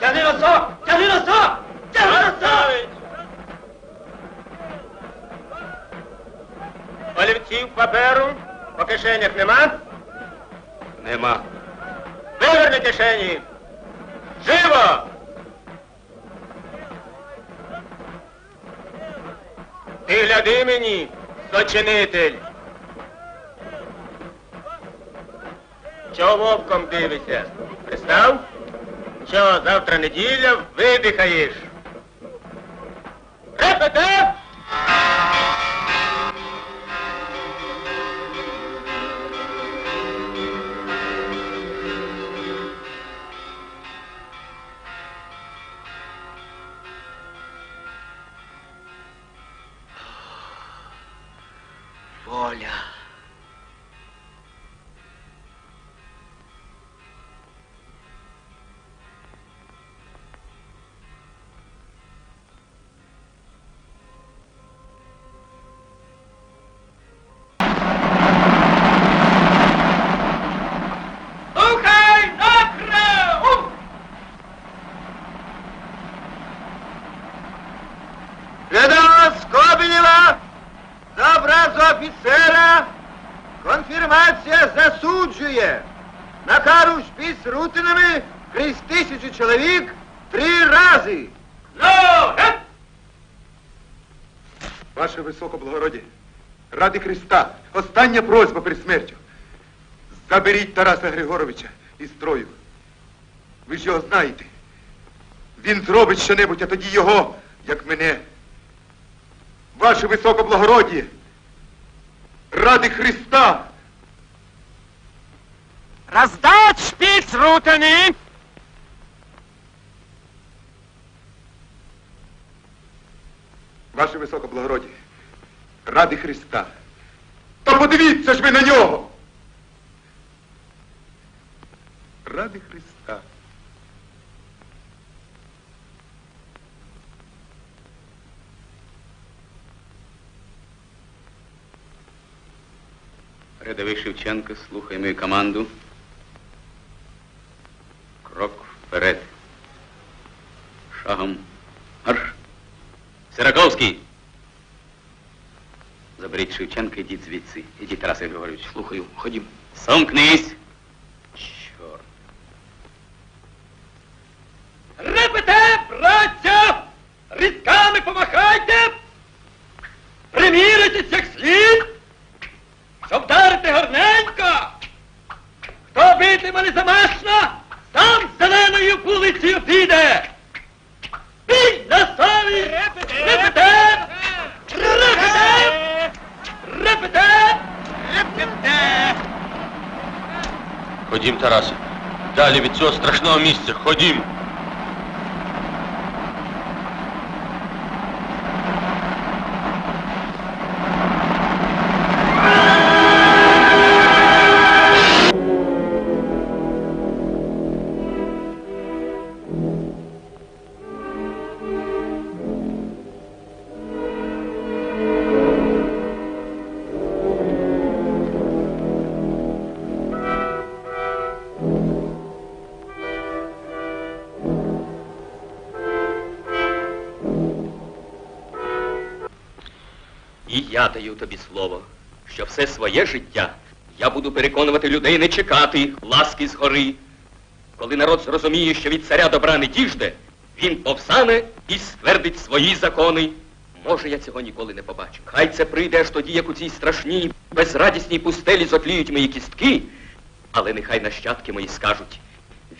Тяни носок! Тяни! Тяни носок! Поставить! Олівців паперу по кишенях нема? Нема. Виверни кишені! Живо! Ти гляди мені, сочинитель. Чого вовком дивишся? Пристав? Що, завтра неділя, видихаєш? Репете! Воля. За офіцера, конфірмація засуджує на кару шпіц рутинами крізь тисячу чоловік три рази. Ну, геп! Ваше високоблагородіє, ради Христа, остання просьба перед смертю. Заберіть Тараса Григоровича із строю. Ви ж його знаєте. Він зробить щонебудь, а тоді його, як мене. Ваше високоблагородіє, ради Христа. Роздать шпіц рутини! Ваше високоблагородіє, ради Христа. Та подивіться ж ви на нього. Ради Христа. Рядовий Шевченко, слухай мою команду. Крок вперед. Шагом. Марш. Сираковський. Заберіть Шевченка, ідіть звідси. Ідіть, Тарас Григорович. Слухаю. Ходім. Сомкнись. Ходім, Тарасе. Далі від цього страшного місця. Ходім. І я даю тобі слово, що все своє життя я буду переконувати людей не чекати ласки згори. Коли народ зрозуміє, що від царя добра не діжде, він повстане і ствердить свої закони. Може, я цього ніколи не побачу. Хай це прийде аж тоді, як у цій страшній, безрадісній пустелі зотліють мої кістки, але нехай нащадки мої скажуть,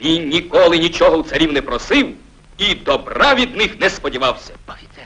він ніколи нічого у царів не просив і добра від них не сподівався. Офіцер.